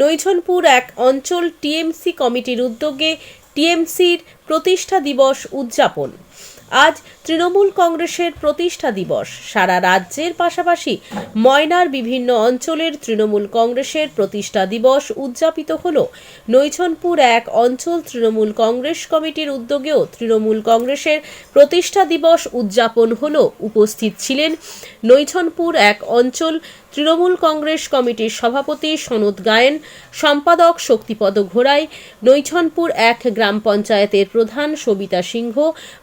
নৈছনপুর এক অঞ্চল টিএমসি কমিটির উদ্যোগে টিএমসির প্রতিষ্ঠা দিবস উদযাপন। আজ তৃণমূল কংগ্রেসের প্রতিষ্ঠা দিবস। সারা রাজ্যের পাশাপাশি ময়নার বিভিন্ন অঞ্চলের তৃণমূল কংগ্রেসের প্রতিষ্ঠা দিবস উদযাপিত হল। নৈছনপুর এক অঞ্চল তৃণমূল কংগ্রেস কমিটির উদ্যোগেও তৃণমূল কংগ্রেসের প্রতিষ্ঠা দিবস উদযাপন হল। উপস্থিত ছিলেন নৈছনপুর এক অঞ্চল তৃণমূল কংগ্রেস কমিটির সভাপতি সনদ গায়েন, সম্পাদক শক্তিপদ ঘোড়াই, নৈছনপুর এক গ্রাম পঞ্চায়েতের প্রধান সবিতা সিংহ,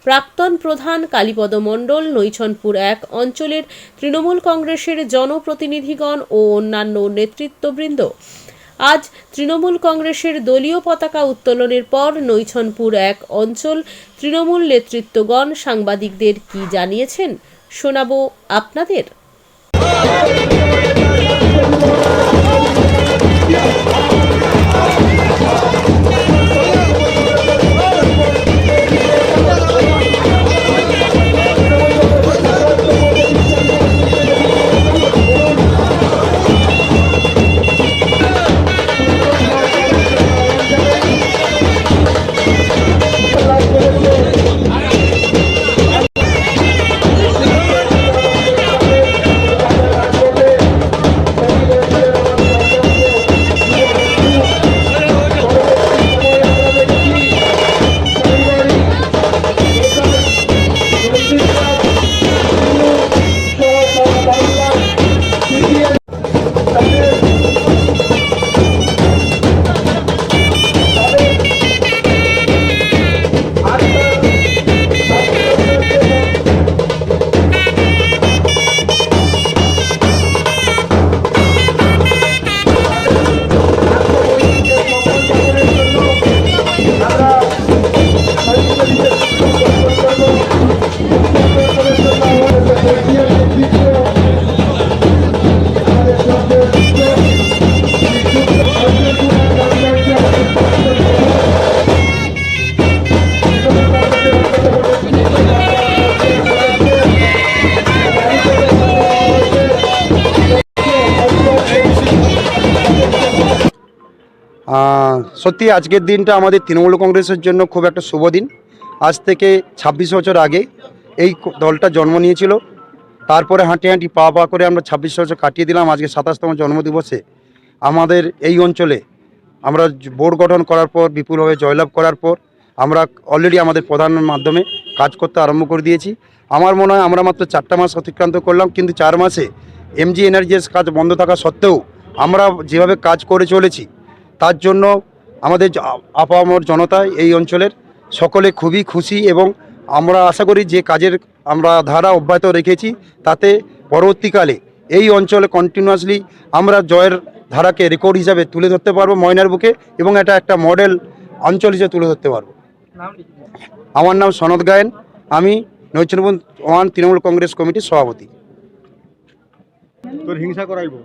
প্রাক্তন প্রধান কালীপদ মণ্ডল, নৈছনপুর এক অঞ্চলের তৃণমূল কংগ্রেসের জনপ্রতিনিধিগণ ও অন্যান্য নেতৃত্ববৃন্দ। আজ তৃণমূল কংগ্রেসের দলীয় পতাকা উত্তোলনের পর নৈছনপুর এক অঞ্চল তৃণমূল নেতৃত্বগণ সাংবাদিকদের কি জানিয়েছেন শোনাবো আপনাদের। Yeah. সত্যি আজকের দিনটা আমাদের তৃণমূল কংগ্রেসের জন্য খুব একটা শুভ দিন। আজ থেকে ছাব্বিশ বছর আগে এই দলটা জন্ম নিয়েছিল। তারপরে হাঁটি হাঁটি পা পা করে আমরা ছাব্বিশ বছর কাটিয়ে দিলাম। আজকে সাতাশতম জন্মদিবসে আমাদের এই অঞ্চলে আমরা বোর্ড গঠন করার পর, বিপুলভাবে জয়লাভ করার পর আমরা অলরেডি আমাদের প্রধানের মাধ্যমে কাজ করতে আরম্ভ করে দিয়েছি। আমার মনে হয় আমরা মাত্র চারটা মাস অতিক্রান্ত করলাম, কিন্তু চার মাসে এমজি এনার্জিস কাজ বন্ধ থাকা সত্ত্বেও আমরা যেভাবে কাজ করে চলেছি, তার জন্য আমাদের আপামর জনতা এই অঞ্চলের সকলে খুবই খুশি এবং আমরা আশা করি যে কাজের আমরা ধারা অব্যাহত রেখেছি, তাতে পরবর্তীকালে এই অঞ্চলে কন্টিনিউয়াসলি আমরা জয়ের ধারাকে রেকর্ড হিসাবে তুলে ধরতে পারব ময়নার বুকে এবং এটা একটা মডেল অঞ্চল হিসেবে তুলে ধরতে পারব। আমার নাম সনদ গায়েন, আমি নৈচনবন ওয়ান তৃণমূল কংগ্রেস কমিটির সভাপতি। তোর হিংসা করাইবো?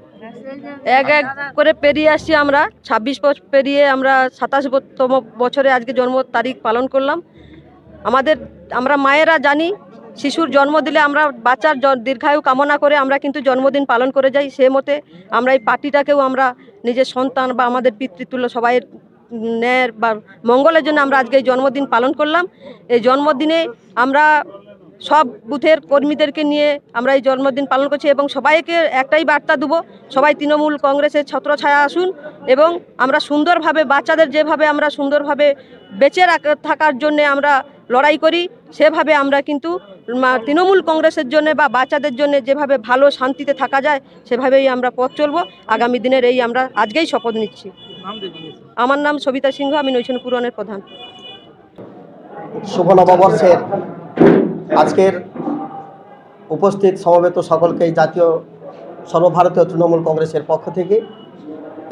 এক এক করে পেরিয়ে আসছি আমরা। ছাব্বিশ বছর পেরিয়ে আমরা সাতাশ তম বছরে আজকে জন্ম তারিখ পালন করলাম। আমাদের, আমরা মায়েরা জানি, শিশুর জন্ম দিলে আমরা বাচ্চার দীর্ঘায়ু কামনা করে আমরা কিন্তু জন্মদিন পালন করে যাই। সে মতে আমরা এই পার্টিটাকেও আমরা নিজের সন্তান বা আমাদের পিতৃতুল্য সবাইয়ের ন্যায়ের বা মঙ্গলের জন্য আমরা আজকে এই জন্মদিন পালন করলাম। এই জন্মদিনে আমরা সব বুথের কর্মীদেরকে নিয়ে আমরা এই জন্মদিন পালন করছি এবং সবাইকে একটাই বার্তা দেবো, সবাই তৃণমূল কংগ্রেসের ছত্রছায়া আসুন এবং আমরা সুন্দরভাবে বাচ্চাদের যেভাবে আমরা সুন্দরভাবে বেঁচে থাকার জন্যে আমরা লড়াই করি, সেভাবে আমরা কিন্তু তৃণমূল কংগ্রেসের জন্য বা বাচ্চাদের জন্য যেভাবে ভালো শান্তিতে থাকা যায়, সেভাবেই আমরা পথ চলবো। আগামী দিনের এই আমরা আজকেই শপথ নিচ্ছি। আমার নাম সবিতা সিংহ, আমি নৈশন পুরনের প্রধান। শুভ নববর্ষের আজকের উপস্থিত সমবেত সকলকে জাতীয় সর্বভারতীয় তৃণমূল কংগ্রেসের পক্ষ থেকে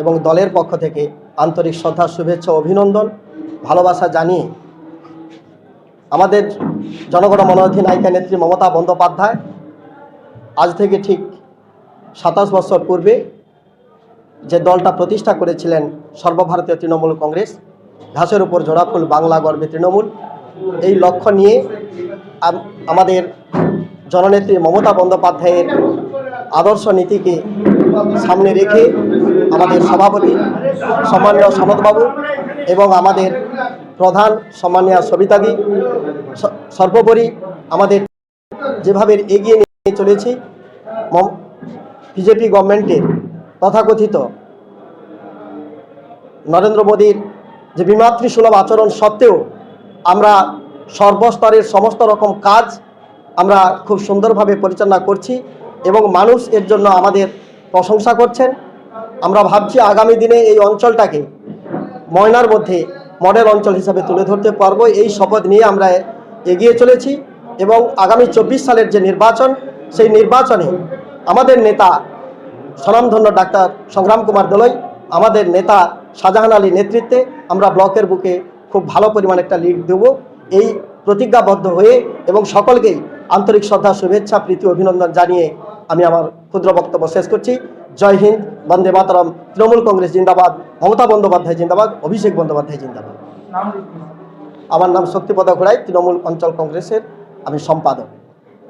এবং দলের পক্ষ থেকে আন্তরিক শ্রদ্ধা, শুভেচ্ছা, অভিনন্দন, ভালোবাসা জানিয়ে আমাদের জনগণ মনোধিনায়িকা নেত্রী মমতা বন্দ্যোপাধ্যায় আজ থেকে ঠিক সাতাশ বছর পূর্বে যে দলটা প্রতিষ্ঠা করেছিলেন সর্বভারতীয় তৃণমূল কংগ্রেস, ঘাসের উপর জোড়াফুল বাংলা গর্বে তৃণমূল, এই লক্ষ্য নিয়ে আমাদের জননেত্রী মমতা বন্দ্যোপাধ্যায়ের আদর্শ নীতিকে সামনে রেখে আমাদের সভাপতি সম্মানীয় সনদবাবু এবং আমাদের প্রধান সম্মানীয় সবিতাদি সর্বোপরি আমাদের যেভাবে এগিয়ে নিয়ে চলেছি বিজেপি গভর্নমেন্টের তথাকথিত নরেন্দ্র মোদীর যে বিমাতৃসুলভ আচরণ সত্ত্বেও আমরা সর্বস্তরের সমস্ত রকম কাজ আমরা খুব সুন্দরভাবে পরিচালনা করছি এবং মানুষ এর জন্য আমাদের প্রশংসা করছেন। আমরা ভাবছি আগামী দিনে এই অঞ্চলটাকে ময়নার মধ্যে মডেল অঞ্চল হিসাবে তুলে ধরতে পারব। এই শপথ নিয়ে আমরা এগিয়ে চলেছি এবং আগামী চব্বিশ সালের যে নির্বাচন, সেই নির্বাচনে আমাদের নেতা স্বনামধন্য ডাক্তার সংগ্রাম কুমার দলই, আমাদের নেতা শাহজাহান আলী নেতৃত্বে আমরা ব্লকের বুকে খুব ভালো পরিমাণ একটা লিড দেব। এই প্রতিজ্ঞাবদ্ধ হয়ে এবং সকলকেই আন্তরিক শ্রদ্ধা শুভেচ্ছা প্রীতি অভিনন্দন জানিয়ে আমি আমার ক্ষুদ্র বক্তব্য শেষ করছি। জয় হিন্দ বন্দে মাতরম তৃণমূল কংগ্রেস জিন্দাবাদ মমতা বন্দ্যোপাধ্যায় জিন্দাবাদ অভিষেক বন্দ্যোপাধ্যায় জিন্দাবাদ। আমার নাম শক্তিপদ ঘোড়াই তৃণমূল অঞ্চল কংগ্রেসের আমি সম্পাদক।